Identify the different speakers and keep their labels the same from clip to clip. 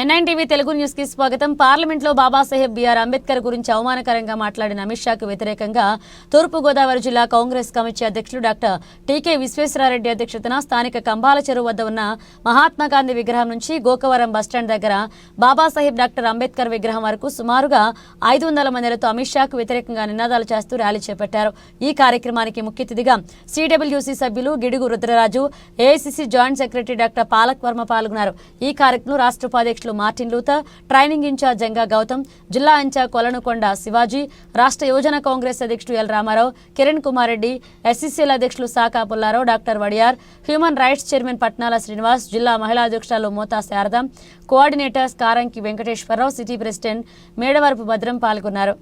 Speaker 1: NITV Telugu న్యూస్కి స్వాగతం. పార్లమెంట్లో బాబాసాహెబ్ బిఆర్ అంబేద్కర్ గురించి అవమానకరంగా మాట్లాడిన అమిత్ షాకు వ్యతిరేకంగా తూర్పు గోదావరి జిల్లా కాంగ్రెస్ కమిటీ అధ్యక్షులు డాక్టర్ టీకే విశ్వేశ్వరారెడ్డి అధ్యక్షతన స్థానిక కంబాల చెరువు వద్ద ఉన్న మహాత్మా గాంధీ విగ్రహం నుంచి గోకవరం బస్టాండ్ దగ్గర బాబాసాహెబ్ డాక్టర్ అంబేద్కర్ విగ్రహం వరకు సుమారుగా ఐదు వందల మందిలతో అమిత్ షాకు వ్యతిరేకంగా నినాదాలు చేస్తూ ర్యాలీ చేపట్టారు. ఈ కార్యక్రమానికి ముఖ్య అతిథిగా సిడబ్ల్యూసీ సభ్యులు Gidugu Rudraraju AICC joint secretary doctor Palak Varma పాల్గొన్నారు. ఈ కార్యక్రమం రాష్ట్ర ఉపాధ్యక్షులు Martin Luther training in charge Janga Gautam జిల్లా ఇన్ఛార్జ్ కొలనుకొండ శివాజీ రాష్ట్ర యువజన కాంగ్రెస్ అధ్యక్షుడు ఎల్ రామారావు కిరణ్ కుమార్ రెడ్డి ఎస్సీసీఎల్ అధ్యక్షులు Saka Pullarao doctor Wadiyar human rights chairman Patnala Srinivas జిల్లా మహిళా అధ్యక్షురాలు Mota Sharada coordinators Karanki Venkateswararao city president Medavarapu Bhadram పాల్గొన్నారు.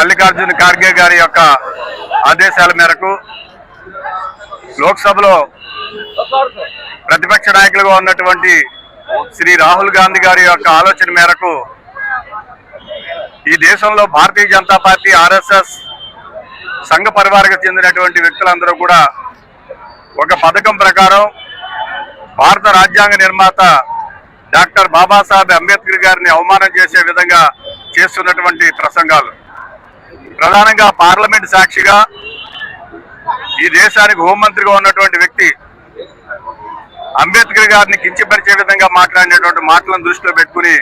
Speaker 2: మల్లికార్జున ఖార్గే గారి యొక్క ఆదేశాల మేరకు లోక్సభలో ప్రతిపక్ష నాయకులుగా ఉన్నటువంటి శ్రీ రాహుల్ గాంధీ గారి యొక్క ఆలోచన మేరకు ఈ దేశంలో భారతీయ జనతా పార్టీ ఆర్ఎస్ఎస్ సంఘ పరివారకు చెందినటువంటి వ్యక్తులందరూ కూడా ఒక పథకం ప్రకారం భారత రాజ్యాంగ నిర్మాత డాక్టర్ బాబాసాహెబ్ అంబేద్కర్ గారిని అవమానం చేసే విధంగా చేస్తున్నటువంటి ప్రసంగాలు. ప్రధానంగా పార్లమెంట్ సాక్షిగా ఈ దేశానికి హోంమంత్రిగా ఉన్నటువంటి వ్యక్తి అంబేద్కర్ గారిని కించపరిచే విధంగా మాట్లాడినటువంటి మాటలను దృష్టిలో పెట్టుకుని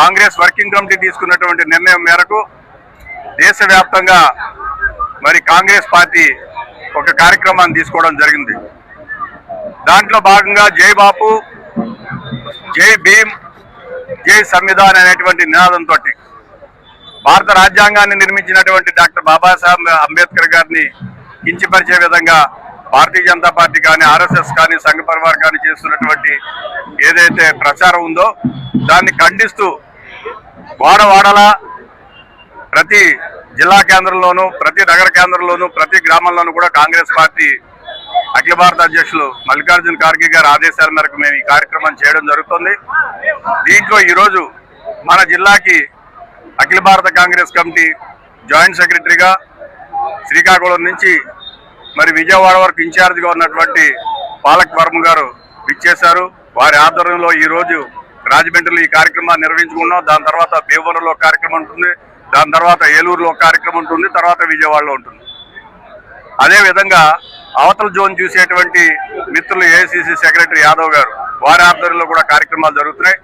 Speaker 2: కాంగ్రెస్ వర్కింగ్ కమిటీ తీసుకున్నటువంటి నిర్ణయం మేరకు దేశవ్యాప్తంగా మరి కాంగ్రెస్ పార్టీ ఒక కార్యక్రమాన్ని తీసుకోవడం జరిగింది. దాంట్లో భాగంగా జై బాపు జై భీమ్ జై సంవిధాన్ అనేటువంటి నినాదంతో భారత రాజ్యాంగాన్ని నిర్మించినటువంటి డాక్టర్ బాబాసాహెబ్ అంబేద్కర్ గారిని కించిపరిచే విధంగా భారతీయ జనతా పార్టీ కానీ ఆర్ఎస్ఎస్ కానీ సంఘ పరివార్ కానీ చేస్తున్నటువంటి ఏదైతే ప్రచారం ఉందో దాన్ని ఖండిస్తూ వాడవాడలా ప్రతి జిల్లా కేంద్రంలోనూ ప్రతి నగర కేంద్రంలోనూ ప్రతి గ్రామంలోనూ కూడా కాంగ్రెస్ పార్టీ అఖిల భారత అధ్యక్షులు మల్లికార్జున ఖార్గే గారి ఆదేశాల మేరకు మేము ఈ కార్యక్రమం చేయడం జరుగుతుంది. దీంట్లో ఈరోజు మన జిల్లాకి అఖిల భారత కాంగ్రెస్ కమిటీ జాయింట్ సెక్రటరీగా శ్రీకాకుళం నుంచి మరి విజయవాడ వరకు ఇన్ఛార్జిగా ఉన్నటువంటి పాలక్ వర్మ గారు ఇచ్చేశారు వారి ఆధ్వర్యంలో ఈరోజు రాజమండ్రిలో ఈ కార్యక్రమాన్ని నిర్వహించుకున్నాం. దాని తర్వాత భీమవరంలో కార్యక్రమం ఉంటుంది. దాని తర్వాత ఏలూరులో కార్యక్రమం ఉంటుంది. తర్వాత విజయవాడలో ఉంటుంది. అదేవిధంగా అవతల జోన్ చూసేటువంటి మిత్రులు ఏఐసిసి సెక్రటరీ యాదవ్ గారు వారి ఆధ్వర్యంలో కూడా కార్యక్రమాలు జరుగుతున్నాయి.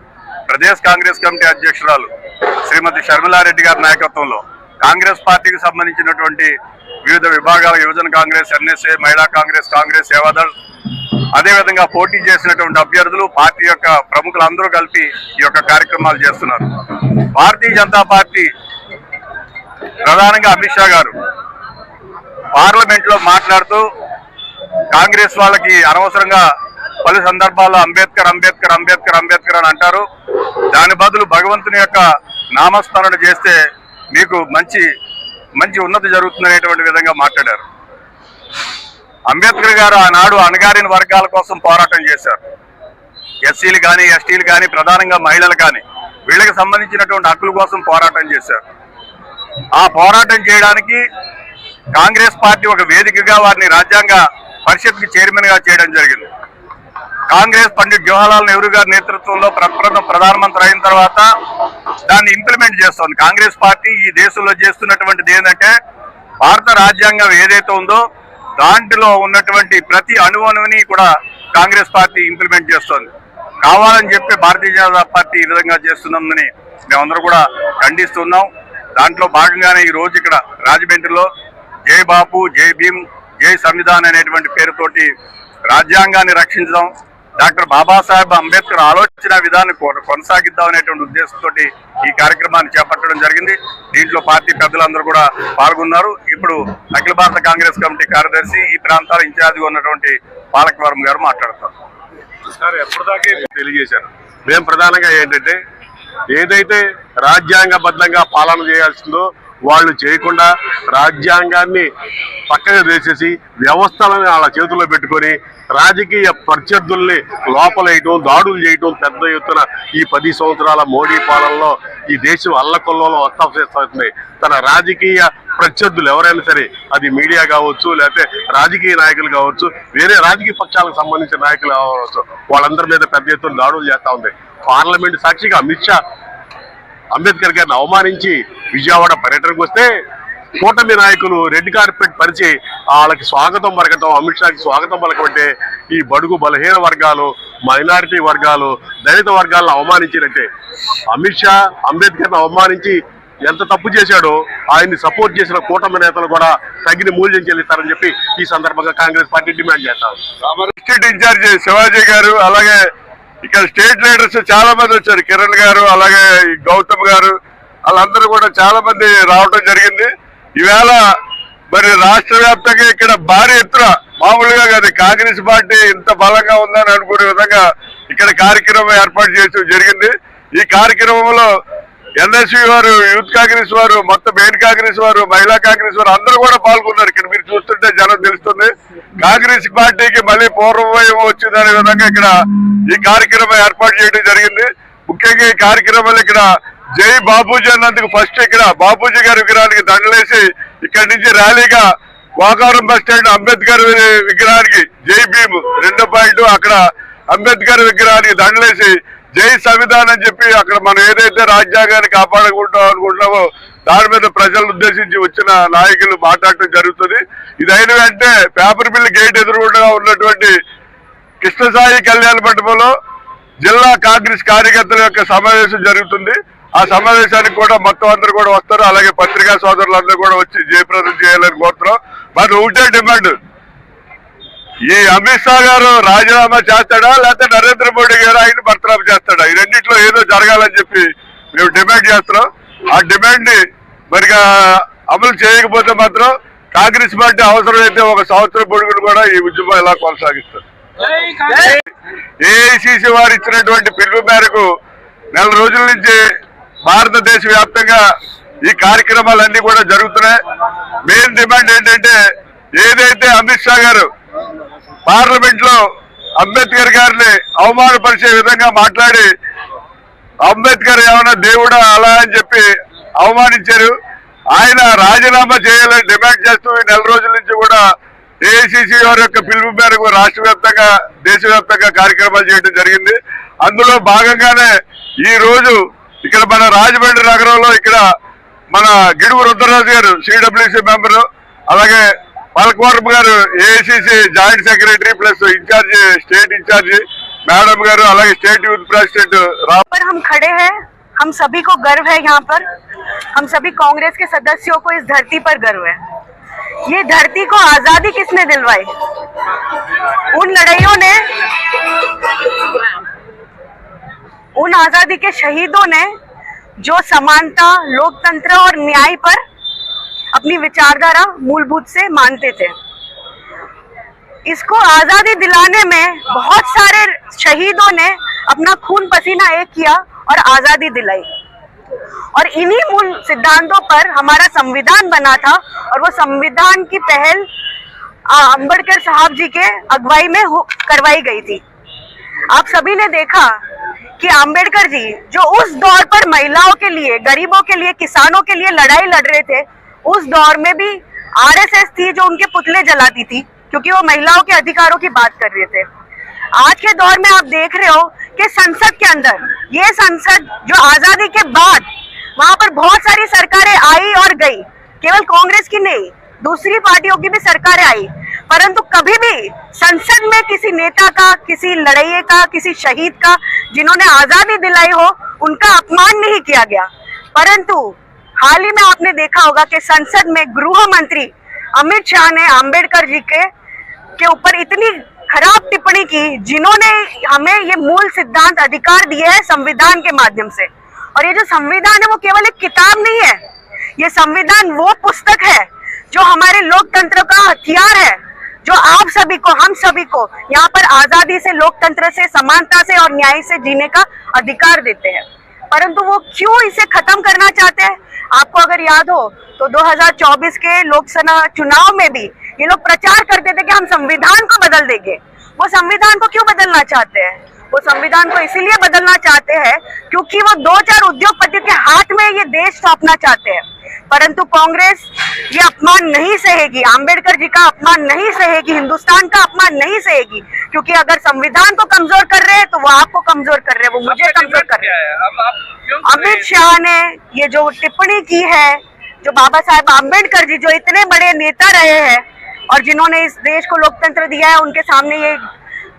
Speaker 2: ప్రదేశ్ కాంగ్రెస్ కమిటీ అధ్యక్షురాలు శ్రీమతి షర్మిలారెడ్డి గారి నాయకత్వంలో కాంగ్రెస్ పార్టీకి సంబంధించినటువంటి వివిధ విభాగాల యువజన కాంగ్రెస్ ఎన్ఎస్ఏ మహిళా కాంగ్రెస్ కాంగ్రెస్ సేవాదళ్. అదేవిధంగా పోటీ చేసినటువంటి అభ్యర్థులు పార్టీ యొక్క ప్రముఖులందరూ కలిపి ఈ యొక్క కార్యక్రమాలు చేస్తున్నారు. భారతీయ జనతా పార్టీ ప్రధానంగా అమిత్ షా గారు పార్లమెంట్లో మాట్లాడుతూ కాంగ్రెస్ వాళ్ళకి అనవసరంగా పలు సందర్భాల్లో అంబేద్కర్ అంబేద్కర్ అంబేద్కర్ అంబేద్కర్ అని అంటారు. దాని బదులు భగవంతుని యొక్క నామస్మరణ చేస్తే మీకు మంచి మంచి ఉన్నతి జరుగుతుందనేటువంటి విధంగా మాట్లాడారు. అంబేద్కర్ గారు ఆనాడు అణగారిన వర్గాల కోసం పోరాటం చేశారు. ఎస్సీలు కానీ ఎస్టీలు కానీ ప్రధానంగా మహిళలు కానీ వీళ్ళకి సంబంధించినటువంటి హక్కుల కోసం పోరాటం చేశారు. ఆ పోరాటం చేయడానికి కాంగ్రెస్ పార్టీ ఒక వేదికగా వారిని రాజ్యాంగ పరిషత్కి చైర్మన్గా చేయడం జరిగింది. కాంగ్రెస్ పండిట్ జవహర్లాల్ నెహ్రూ గారి నేతృత్వంలో ప్రప్రథమ ప్రధానమంత్రి అయిన తర్వాత దాన్ని ఇంప్లిమెంట్ చేస్తోంది. కాంగ్రెస్ పార్టీ ఈ దేశంలో చేస్తున్నటువంటిది ఏంటంటే భారత రాజ్యాంగం ఏదైతే ఉందో దాంట్లో ఉన్నటువంటి ప్రతి అణువణువుని కూడా కాంగ్రెస్ పార్టీ ఇంప్లిమెంట్ చేస్తోంది. కావాలని చెప్పి భారతీయ జనతా పార్టీ ఈ విధంగా చేస్తున్నందుని మేమందరూ కూడా ఖండిస్తున్నాం. దాంట్లో భాగంగానే ఈ రోజు ఇక్కడ రాజమండ్రిలో జై బాపు జై భీమ్ జై సంవిధాన్ అనేటువంటి పేరుతోటి రాజ్యాంగాన్ని రక్షించడం డాక్టర్ బాబాసాహెబ్ అంబేద్కర్ ఆలోచన విధానం కొ- కొనసాగిద్దాం అనేటువంటి ఉద్దేశంతో ఈ కార్యక్రమాన్ని చేపట్టడం జరిగింది. దీంట్లో పార్టీ పెద్దలందరూ కూడా పాల్గొన్నారు. ఇప్పుడు అఖిల భారత కాంగ్రెస్ కమిటీ కార్యదర్శి ఈ ప్రాంతాల ఇన్ఛార్జిగా ఉన్నటువంటి పాలకవరం గారు మాట్లాడతారు.
Speaker 3: సార్ ఎప్పటిదాకే తెలియజేశాను మేము ప్రధానంగా ఏంటంటే ఏదైతే రాజ్యాంగబద్ధంగా పాలన చేయాల్సిందో వాళ్ళు చేయకుండా రాజ్యాంగాన్ని పక్కగా వేసేసి వ్యవస్థలను వాళ్ళ చేతుల్లో పెట్టుకొని రాజకీయ ప్రత్యర్థుల్ని లోపలేయటం దాడులు చేయటం పెద్ద ఎత్తున ఈ పది సంవత్సరాల మోడీ పాలనలో ఈ దేశం అల్లకొల్లలో వస్తుంది తన రాజకీయ ప్రత్యర్థులు ఎవరైనా సరే అది మీడియా కావచ్చు లేకపోతే రాజకీయ నాయకులు కావచ్చు వేరే రాజకీయ పక్షాలకు సంబంధించిన నాయకులు కావచ్చు వాళ్ళందరి మీద పెద్ద ఎత్తున దాడులు చేస్తూ ఉంది. పార్లమెంట్ సాక్షిగా అమిత్ షా అంబేద్కర్ గారిని అవమానించి విజయవాడ పర్యటనకు వస్తే కూటమి నాయకులు రెడ్ కార్పెట్ పరిచి వాళ్ళకి స్వాగతం పలకటం అమిత్ షాకి స్వాగతం పలకబట్టే ఈ బడుగు బలహీన వర్గాలు మైనారిటీ వర్గాలు దళిత వర్గాలను అవమానించినట్టే. అమిత్ షా అంబేద్కర్ని అవమానించి ఎంత తప్పు చేశాడో ఆయన్ని సపోర్ట్ చేసిన కూటమి నేతలు కూడా తగిన మూల్యం చెల్లిస్తారని చెప్పి ఈ సందర్భంగా కాంగ్రెస్ పార్టీ డిమాండ్ చేస్తారు
Speaker 2: డిస్ట్రిక్ట్ ఇన్ఛార్జ్ శివాజీ గారు అలాగే ఇక్కడ స్టేట్ లీడర్స్ చాలా మంది వచ్చారు. కిరణ్ గారు అలాగే గౌతమ్ గారు వాళ్ళందరూ కూడా చాలా మంది రావడం జరిగింది. ఈవేళ మరి రాష్ట్ర వ్యాప్తంగా ఇక్కడ భారీ ఎత్తున మామూలుగా కాదు కాంగ్రెస్ పార్టీ ఇంత బలంగా ఉందని అనుకునే విధంగా ఇక్కడ కార్యక్రమం ఏర్పాటు చేయడం జరిగింది.
Speaker 4: ఈ కార్యక్రమంలో ఎన్ఎస్వి వారు యూత్ కాంగ్రెస్ వారు మొత్తం మెయిన్ కాంగ్రెస్ వారు మహిళా కాంగ్రెస్ వారు అందరూ కూడా పాల్గొన్నారు. ఇక్కడ మీరు చూస్తుంటే జనం తెలుస్తుంది. కాంగ్రెస్ పార్టీకి మళ్ళీ పూర్వవయం వచ్చిందనే విధంగా ఇక్కడ ఈ కార్యక్రమం ఏర్పాటు చేయడం జరిగింది. ముఖ్యంగా ఈ కార్యక్రమాలు ఇక్కడ జై బాబూజీ అన్నందుకు ఫస్ట్ ఇక్కడ బాబూజీ గారి విగ్రహానికి దండలేసి ఇక్కడి నుంచి ర్యాలీగా వాకారం బస్ స్టాండ్ అంబేద్కర్ విగ్రహానికి జై భీమ్ రెండో పాయింట్ అక్కడ అంబేద్కర్ విగ్రహానికి దండలేసి జై సంవిధానం అని చెప్పి అక్కడ మనం ఏదైతే రాజ్యాంగాన్ని కాపాడుకుంటాం అనుకుంటున్నామో దాని మీద ప్రజలను ఉద్దేశించి వచ్చిన నాయకులు మాట్లాడటం జరుగుతుంది. ఇది అయిన వెంటనే పేపర్ మిల్ గేట్ ఎదురుగుండా ఉన్నటువంటి కృష్ణసాయి కళ్యాణ మండపంలో జిల్లా కాంగ్రెస్ కార్యకర్తల యొక్క సమావేశం జరుగుతుంది. ఆ సమావేశానికి కూడా మొత్తం అందరూ కూడా వస్తారు. అలాగే పత్రికా సోదరులందరూ కూడా వచ్చి జయప్రదం చేయాలని కోరుతున్నాం. మరి ఒకటే డిమాండ్. ఈ అమిత్ షా గారు రాజీనామా చేస్తాడా? లేకపోతే నరేంద్ర మోడీ గారు ఆయన బర్తరాపు చేస్తాడా. ఈ రెండింటిలో ఏదో జరగాలని చెప్పి మేము డిమాండ్ చేస్తున్నాం. ఆ డిమాండ్ని మరిగా అమలు చేయకపోతే మాత్రం కాంగ్రెస్ పార్టీ అవసరమైతే ఒక సంవత్సరం పొడుగును కూడా ఈ ఉద్యమం ఇలా కొనసాగిస్తారు ఏఐసిసి వారు ఇచ్చినటువంటి పిలుపు మేరకు నెల రోజుల నుంచి భారతదేశ వ్యాప్తంగా ఈ కార్యక్రమాలన్నీ కూడా జరుగుతున్నాయి. మెయిన్ డిమాండ్ ఏంటంటే ఏదైతే అమిత్ షా గారు పార్లమెంట్లో అంబేద్కర్ గారిని అవమానపరిచే విధంగా మాట్లాడి అంబేద్కర్ ఏమైనా దేవుడా అలా అని చెప్పి అవమానించారు. ఆయన రాజీనామా చేయాలని డిమాండ్ చేస్తూ నెల రోజుల నుంచి కూడా ఏఐసిసి వారి యొక్క పిలుపు మేరకు రాష్ట్ర వ్యాప్తంగా దేశవ్యాప్తంగా కార్యక్రమాలు చేయడం జరిగింది. అందులో భాగంగానే ఈ రోజు ఇక్కడ మన రాజమండ్రి నగరంలో ఇక్కడ మన గిడుగు రుద్రరాజు గారు సిడబ్ల్యూసీ మెంబరు అలాగే Palakavarapu garu AICC joint secretary plus incharge state incharge madam garu అలాగే స్టేట్ యూత్ ప్రెసిడెంట్ రా
Speaker 5: पर हम खड़े हैं हम सभी को गर्व है यहाँ पर हम सभी कांग्रेस के सदस्यों को इस धरती पर गर्व है ये धरती को आजादी किसने दिलवाई उन लड़ाइयों ने उन आजादी के शहीदों ने जो समानता लोकतंत्र और न्याय पर अपनी विचारधारा मूलभूत से मानते थे। इसको आज़ादी दिलाने में बहुत सारे शहीदों ने अपना खून पसीना एक किया और आज़ादी दिलाई। और इन्हीं मूल सिद्धांतों पर हमारा संविधान बना था और वो संविधान की पहल अंबेडकर साहब जी के अगुवाई में करवाई गई थी। आप सभी ने देखा कि अंबेडकर जी जो उस दौर पर महिलाओं के लिए, गरीबों के लिए, किसानों के लिए लड़ाई लड़ रहे थे उस दौर में भी आरएसएस थी जो उनके पुतले जलाती थी, क्योंकि वो महिलाओं के अधिकारों की बात कर रहे थे। आज के दौर में आप देख रहे हो कि संसद के अंदर, ये संसद जो आज़ादी के बाद वहाँ पर बहुत सारी सरकारें आई और गई, केवल कांग्रेस की नहीं, दूसरी पार्टियों की भी सरकारें आई, परंतु कभी भी संसद में किसी नेता का, किसी लड़ाइये का, किसी शहीद का, जिन्होंने आज़ादी दिलाई हो, उनका अपमान नहीं किया गया। परंतु हाल ही में आपने देखा होगा कि संसद में गृह मंत्री अमित शाह ने अंबेडकर जी के के ऊपर इतनी खराब टिप्पणी की, जिन्होंने हमें ये मूल सिद्धांत अधिकार दिए हैं संविधान के माध्यम से। और ये जो संविधान है, वो केवल एक किताब नहीं है। ये संविधान वो पुस्तक है, जो हमारे लोकतंत्र का हथियार है, जो आप सभी को, हम सभी को यहाँ पर आज़ादी से, लोकतंत्र से, समानता से और न्याय से जीने का अधिकार देते हैं। परंतु वो क्यों इसे खत्म करना चाहते हैं? आपको अगर याद हो तो 2024 के लोकसभा चुनाव में भी ये लोग प्रचार करते थे कि हम संविधान को बदल देंगे। वो संविधान को क्यों बदलना चाहते हैं? वो संविधान को इसीलिए बदलना चाहते हैं क्योंकि वो दो चार उद्योगपतियों के हाथ में ये देश सौंपना चाहते हैं। परंतु कांग्रेस ये अपमान नहीं सहेगी। अंबेडकर जी का अपमान नहीं सहेगी। हिंदुस्तान का अपमान नहीं सहेगी। क्योंकि अगर संविधान को कमज़ोर कर रहे हैं तो वो आपको कमज़ोर कर रहे हैं। वो मुझे कमज़ोर कर रहे हैं। अमित शाह ने ये जो टिप्पणी की है जो बाबा साहेब आम्बेडकर जी जो इतने बड़े नेता रहे हैं और जिन्होंने इस देश को लोकतंत्र दिया है उनके सामने ये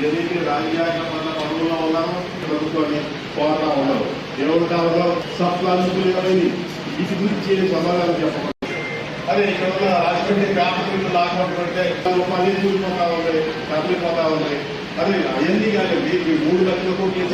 Speaker 6: ఏదైతే రాజ్యాంగ పనుల్లో ఉన్నారో ప్రభుత్వాన్ని పోరాటం ఉన్నాం ఎవరు కావాలో సప్లాంతులు ఏమైంది? వీటి గురించి సమాధానం చెప్పండి అదే ఇక్కడ ఉన్న రాజమండ్రి వ్యాపారులు లాగబడుతుంటే పని కూలిపోతా ఉన్నాయి తగిలిపోతా ఉన్నాయి అదే అవన్నీ కానీ మూడు లక్షల కోట్లు